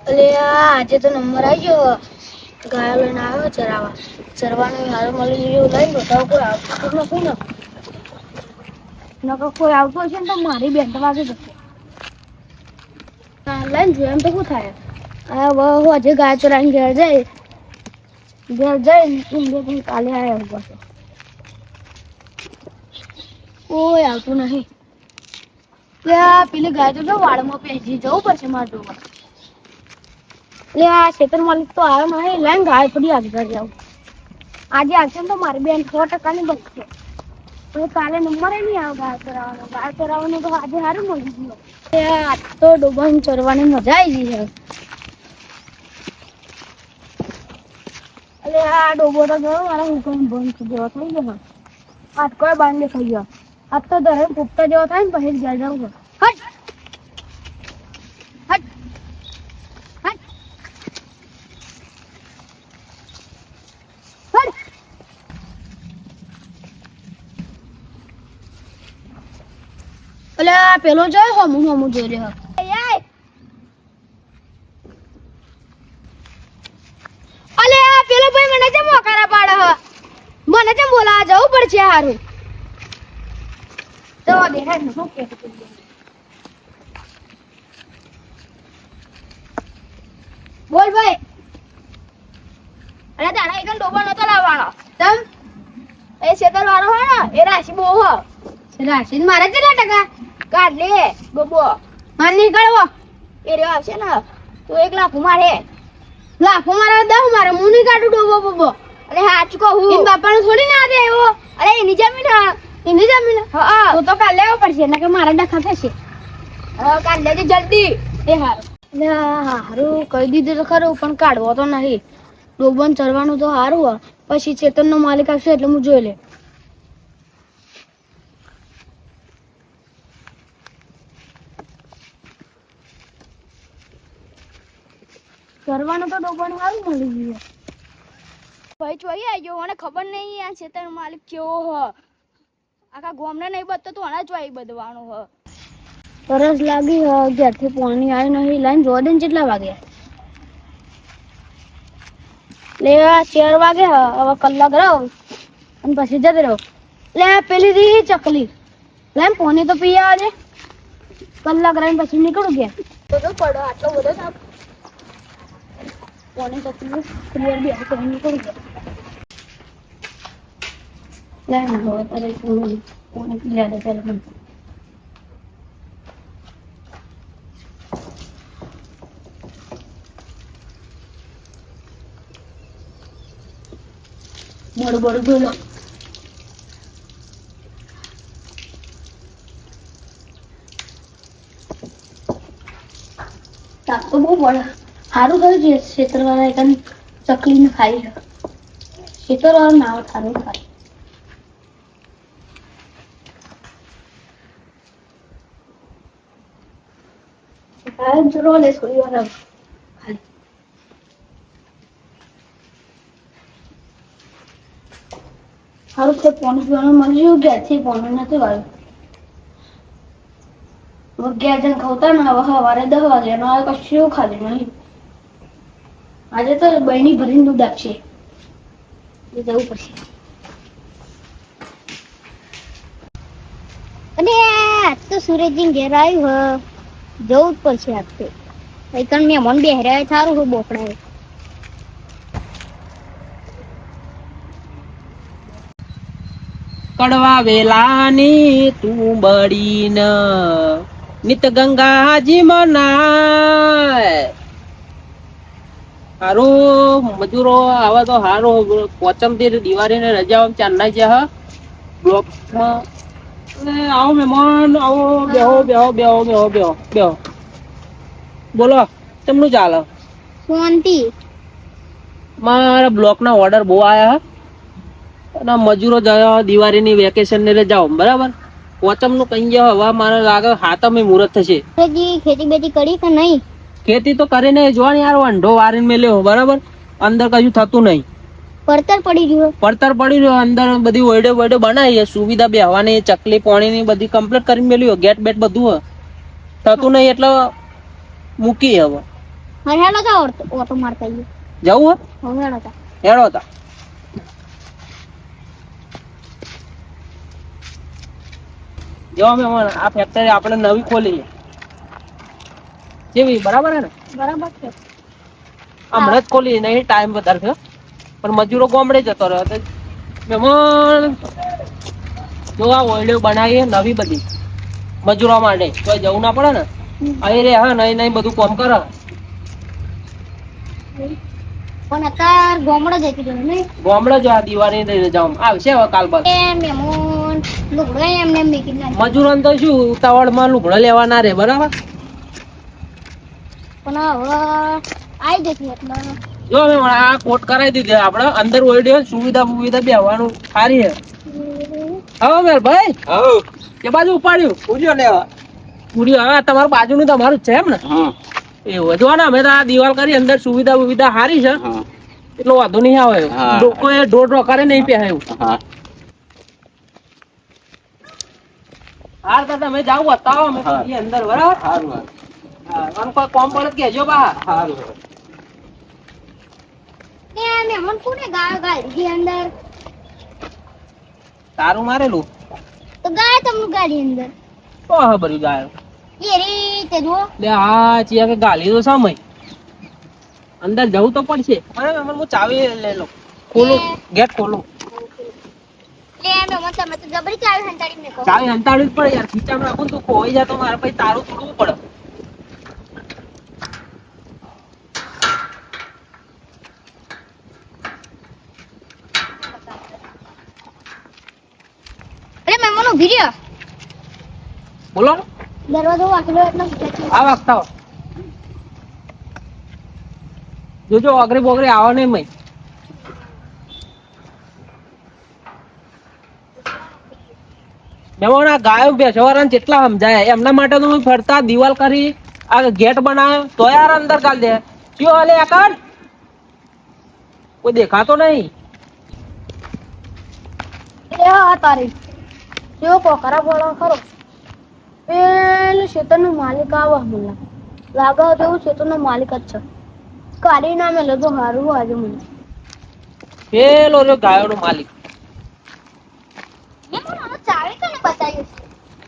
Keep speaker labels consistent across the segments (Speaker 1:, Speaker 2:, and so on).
Speaker 1: અલે આજે તો નંબર આવી ગયો ગાયો લઈને આવ્યો ચરાવા. ચરવાનું હારો મળી લઈ લઈને બતાવો કોઈ આવતું નથી ને નકર કોઈ આવતું છે ને તો મારી બેન તો વાગે જશે લઈને જોયું એમ તો શું થાય? હા હું આજે ગાય ચરાઈને ઘેર જાય. ઘેર જઈને ઊંઘે પણ કાલે આવ્યા પાછો કોઈ આવતું નહીં. ત્યાં પેલી ગાય તો જો વાળમાં પહેરી જવું પડશે મારે જોવા. એટલે આ ખેતર માલિક તો આવ્યો નહીં, લઈને ગાય પડી આગળ જાઉં આજે આવશે ને તો મારી બેન સો ટકાની બચશે પણ કાલે નંબર નહીં આવે ગાય કરાવવાનો ગાય કરાવવાનો તો આજે સારું મળી ગયું. આજ તો ડોબાને ચરવાની મજા આવી ગઈ છે. એટલે આ ડોબો તો ગયો, મારા હુકમ બંધ જેવો થઈ ગયો. આજ કોઈ બાંધ દેખાઈ ગયો. આજ તો ધરે પૂપતા જેવો થાય ને, પછી જાય જવું હટ હટ હટ અલે આ પેલો જોયો હમું હમું જોઈ રહ્યો અલે આ પેલો ભાઈ મને કેમ મોકારા પાડે હ મને કેમ બોલાવા જવું પડશે હારું તો બેઠા ને શું બોલ ભાઈ અરે તારા એક ડોબો નતો લાવવાનો તમ એ શેતર વાળો હોય ને એ રાશિ બહુ હો રાશિ મારે કેટલા ટકા? કાઢ લે બબો માર નીકળવો. એ રહ્યો આવશે ને. તો એક લાખ મારે. લાખ મારે દસ મારે. હું નહીં કાઢું ડોબો બબો. અરે હાચું કહું એમ બાપાને થોડી ના દે એવો. અરે એની જમીન હા. એની જમીન? હા તો તો કાલ લેવો પડશે એટલે કે મારા ડખા થશે. હા કાલ લેજે જલ્દી. એ હારું. હારું. કહી દીધું તો ખરું પણ કાઢવો તો નહીં. ડોબન ચરવાનું તો હોય પછી ચેતનનો માલિક આવશે એટલે હું જોઈ લે ચરવાનું તો ડોબન સારું મળી ગયું ભાઈ જોઈ આવ્યો મને ખબર નહીં આ ચેતન માલિક કેવો હ. આખા ગોમને નહીં બધતો તું આના ચોઈ બધવાનું હ. સરસ લાગી હ અગિયારથી પોણી આવી નહીં. લાઈન જોડે કેટલા વાગ્યા લે, આ ચાર વાગે હવે કલાક રહો. અને પછી જતી રહો. લે પેલી રી ચકલી. લે પોની તો પી આવજે કલાક રહીને પછી નીકળું ગયા તો પડો, આટલો બધો સાપ પોની તો પીવું ક્લિયર બી આવી નીકળું ગયા લે ને હવે તારે પોની પોની પી લે ત્યારે પણ સારું થયું છે ખેતરવાળા એકદમ ચકલીને ખાઈ છે ખેતરવાળા નાવ સારું ખાય. છે, પોણી પીવાનું મળી ગયું ઘેરથી પોણી નથી વાળ્યું હવે ઘેર ખવતા ને હવે સવારે દસ વાગે કશું ખાલી નહીં. આજે તો બહેની ભરીને દૂધ આપશે. જવું પડશે.
Speaker 2: અને આજ તો સુરજજી ઘેર આવ્યું હ. જવું જ પડશે આજ તો. મેં મન બે હેરાય સારું હું બોકડા
Speaker 3: કડવા વેલાની તું બળીન નિત ગંગાજી મનાય. હારો મજૂરો આવા તો સારું પોચમથી દિવાળી ને રજા ચાંદના છે હા. બ્લોક આવો મહેમાન આવો બેહો બેહો બેહો બેહો બેહો બેહો. બોલો તેમનું ચાલે?
Speaker 2: શાંતિ
Speaker 3: મારા બ્લોક ના ઓર્ડર બહુ આયા હે. અને મજૂરો જયા દિવાળીની વેકેશન ને જાઓ બરાબર? પોચમનું કઈ જાવ હવે મારે લાગે હાથમે મુહૂર્ત થશે.
Speaker 2: ખેતી બેતી કરી કે નહીં?
Speaker 3: ખેતી તો કરીને જોવાની યાર વંઢો વારીને મેલ્યો બરાબર? અંદર કશું થતું નહીં.
Speaker 2: પડતર પડી ગયું
Speaker 3: પડતર પડી રહ્યો અંદર બધી ઓયડે ઓયડે બનાવી સુવિધા બેહવાની ચકલી પાણીની બધી કમ્પ્લીટ કરીને મેલ્યો ગેટ બેટ બધું હોય. થતું નહીં એટલે મૂકી હવે.
Speaker 2: હેડો તા ઓટો મારતા
Speaker 3: જવું
Speaker 2: હવે તા
Speaker 3: હેડો તા. જો અમે આ ફેક્ટરી આપણે નવી ખોલી છે. કેવી બરાબર હે ને?
Speaker 2: બરાબર છે.
Speaker 3: હમણાં જ ખોલી નહીં ટાઈમ વધારે થયો. પણ મજૂરો ગામડે જતો રહ્યો તો મહેમાન જો આ ઓયડીઓ બનાવીએ નવી બધી મજૂરો માટે. કોઈ જવું ના પડે ને? અહીં રે હા નહીં નહીં બધું કોમ કરે.
Speaker 2: પણ અત્યારે ગોમડો જતી રહ્યો નહીં?
Speaker 3: ગામડે જો આ દિવાળી લઈને જાઉં. આવશે હવે કાલ બાદ
Speaker 2: એ મેમોન લુગડો એમને એમ મેકી
Speaker 3: મજૂરોને તો શું ઉતાવળમાં લુગડો લેવાના રે બરાબર?
Speaker 2: પણ હવે એટલે.
Speaker 3: જો મેં આ કોટ કરાવી દીધી. આપણે અંદર ઓઈડ્યો સુવિધા સુવિધા બેહવાનું. સારી હે. હવે મેર ભાઈ.
Speaker 4: હવ.
Speaker 3: કે બાજુ ઉપાડ્યું.
Speaker 4: પૂર્યો લેવા
Speaker 3: પૂર્યો હવે તમારું બાજુનું તમારું છે એમ ને?
Speaker 4: હા.
Speaker 3: એવું. જો ને અમે તો આ દિવાલ કરી અંદર સુવિધા સુવિધા સારી છે. એટલો વાંધો નહીં આવે. લોકો એ ઢોર ઢોકારે નહીં પહેરે એવું.
Speaker 4: હા.
Speaker 3: હાર તો તમે જાઓ બતાવો. અમે અંદર બરાબર?
Speaker 4: સારું
Speaker 3: અને કોઈ કોમ પડે તો કહેજો બા.
Speaker 4: સારું
Speaker 2: એ મેમોન કોને ગાય ગાડી અંદર?
Speaker 3: તારું મારેલું?
Speaker 2: તો ગાય તમને ગાડી અંદર.
Speaker 3: તો હા ભર્યું ગાયો?
Speaker 2: એ રીતે જુઓ
Speaker 3: લે હા ચિયા કે ગાલી તો સમય. અંદર જવું તો પડશે. અરે મેમન હું ચાવી લઈ લો ખોલું ગેટ ખોલું.
Speaker 2: ચાવી
Speaker 3: હંતાડવી જ પડે યાર. ખીચામાં રાખું તો ખોવાઈ જાય તો મારે પછી તારું તોડવું પડે
Speaker 2: અરે મેમોન ઊભી રહ્યો
Speaker 3: બોલો.
Speaker 2: દરવાજો વાકેલો એટલે
Speaker 3: આ વાગતા જોજો અગરી બોગરી આવો નહીં મય. મેમોન આ ગાયો બેસવાના જેટલા સમજાય એમના માટે તો હું ફરતા દિવાલ કરી આ ગેટ બનાવ્યો તો યાર અંદર કાલ દે. કયો હાલે આકાર કોઈ દેખાતો નહીં?
Speaker 1: એ હા તારી. જેવો કોકરા બોલો ખરો. પેલું ખેતરનો માલિક આવા મને. લાગે તો એવું ખેતરનો માલિક જ છે. કાઢી ના મેલે તો હારું આજે મને.
Speaker 3: પેલો રહ્યો ગાયોનો માલિક.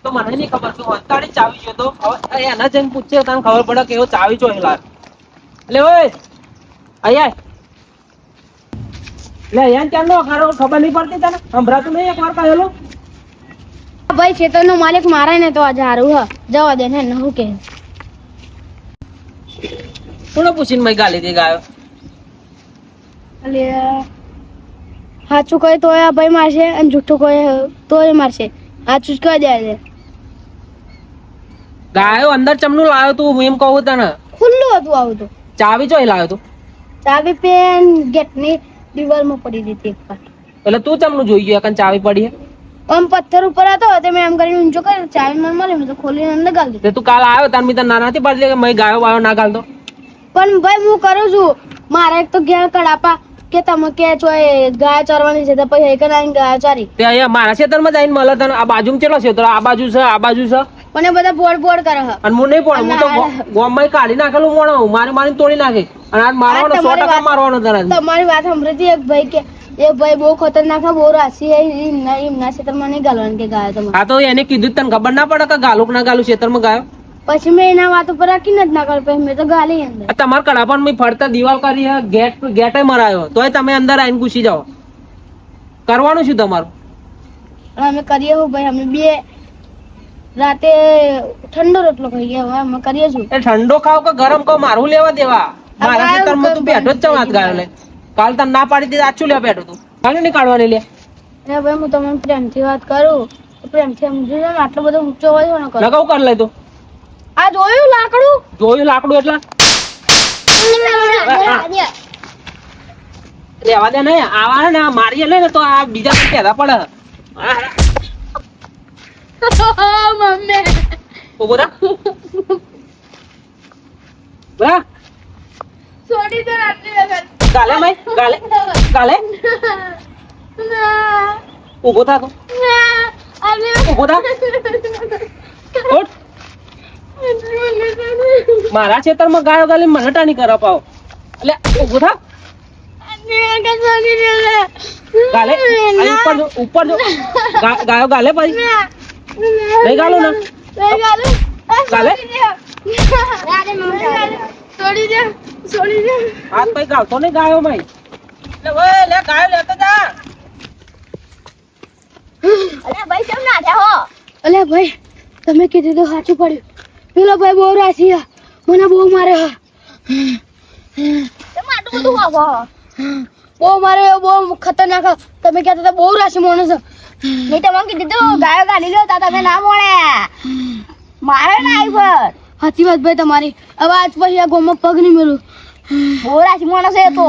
Speaker 3: તો મને નહીં ખબર તું અંતાડી ચાવી ગયો તો. હવે એના જઈને પૂછશે તને ખબર પડે કે એવો ચાવી ચો હેલા એટલે ઓય. અહીંયા અહીંયા ક્યાં ખારો ખબર નહીં પડતી તને? સંભળાતું નહીં એકવાર કહેલો
Speaker 1: ભાઈ ખેતરનો માલિક મારે ને તો આજે હારું હ. જવા દે ને હું કે.
Speaker 3: કોને પૂછીને મય ગાલી દે ગાયો?
Speaker 1: એટલે સાચું કહે તો આ ભાઈ મારશે અને જૂઠું કહે તો એ મારશે. સાચું જ કહી દે છે
Speaker 3: ગાયો અંદર ચમનું લાવ્યો તું હું એમ કહું તને.
Speaker 1: ખુલ્લું હતું આવું તો.
Speaker 3: ચાવી ચોય લાવ્યો તું?
Speaker 1: ચાવી પેન ગેટની દિવાલમાં પડી દીધી એક વાર.
Speaker 3: એટલે તું ચમનું જોઈ ગયો એકન ચાવી પડી હે?
Speaker 1: આમ પથ્થર ઉપર હતો તે મેં એમ કરીને ઊંચો કર્યો. ચાવી મને મળી મેં તો ખોલીને અંદર ગાળી દીધો.
Speaker 3: તે તું કાલ આવ્યો તાર મિત્ર નાના હતી પડતી કે મેં ગાયો વાયો ના ગાલતો?
Speaker 1: પણ ભાઈ હું કરું છું. મારે એક તો ઘેર કડાપા કે તમે કે છો એ ગાય ચરવાની છે તો પછી એક આવીને ગાય ચારી.
Speaker 3: તે અહીંયા મારા ખેતરમાં જઈને મળે તને. આ બાજુમાં કેટલો તો આ બાજુ છે આ બાજુ છે?
Speaker 1: એ બધા બોડ બોડ કરે હે.
Speaker 3: અને હું નહીં પડે હું તો ગોમમાં કાઢી નાખેલું મોણો મારી મારી તોડી નાખી. અને આ મારવાનો સો
Speaker 1: તમારી
Speaker 3: ટકા મારવાનો તને
Speaker 1: તમારી વાત સાંભળી એક ભાઈ કે એ ભાઈ બહુ ખતરનાક બહુ રાશી એમના ક્ષેત્રમાં નહીં ગાલવાની કે ગાયો તમે
Speaker 3: હા તો એને કીધું તને ખબર ના પડે કે ગાલું ના ગાલું ખેતરમાં ગાયો?
Speaker 1: પછી મેં એના વાત ઉપર રાખીને જ ના પછી મેં તો ગાલી અંદર.
Speaker 3: આ કડા પણ મેં ફરતા દિવાલ કરી હે, ગેટ ગેટે મરાયો. તોય તમે અંદર આવીને ઘૂસી જાઓ. કરવાનું શું તમારું?
Speaker 1: અમે કરીએ ભાઈ અમે બે રાતે ઠંડો રોટલો ખાઈએ હવે અમે કરીએ છું
Speaker 3: એ ઠંડો ખાવ કે ગરમ ખાવ મારું લેવા દેવા. મારા ખેતરમાં તું બેઠો જ છે વાત ગાયો લે કાલ તને ના પાડી દીધી આછું લેવા બેઠો તું. કાલે નહીં કાઢવાની લે.
Speaker 1: અને ભાઈ હું તમને પ્રેમથી વાત કરું. પ્રેમથી સમજો ને આટલો બધો ઊંચો હોય ને કરો?
Speaker 3: લગાવ કર લે તું.
Speaker 1: આ જોયું લાકડું?
Speaker 3: જોયું લાકડું એટલે? રેવા દે નહીં આવા ને મારી મારીએ લે ને તો આ બીજા કહેતા પડે.
Speaker 1: મમ્મી.
Speaker 3: ઊભો થા. બરા
Speaker 1: છોડી દો આટલી વખત.
Speaker 3: ગાલે મય ગાલે ગાલે. ઊભો થા તું. ઊભો થા. ઉઠ. મારા ખેતરમાં ગાયો ગાલી મને ટાણી કરા પાવ એટલે ઊભો થા. ગાલે ઉપર ઉપર ગાયો. ગાલે પછી નહીં ગાલો ને ગાલે
Speaker 2: છોડી દે છોડી દે
Speaker 3: હાથ પછી ગાવતો નહીં ગાયો માં લે ઓય લે ગાયો લેતો જા.
Speaker 2: અરે ભાઈ કેમ ના થયા હો
Speaker 1: અલે ભાઈ તમે કીધું તો સાચું પડ્યું. પેલો ભાઈ બહુ રાશી હે. મને બહુ મારે હા.
Speaker 2: તમે આટલું બધું આવો
Speaker 1: બહુ મારે બહુ ખતરનાક તમે કહેતા હતા બહુ રાશી માણસ.
Speaker 2: મેં તમને કીધું ગાયો ગાડી લો તા તમે ના મોડે. મારે ના આવી પર
Speaker 1: સાચી વાત ભાઈ તમારી. હવે આજ પછી આ ગોમાં પગ નહીં મેલું
Speaker 2: બહુ રાશી માણસ છે એ તો.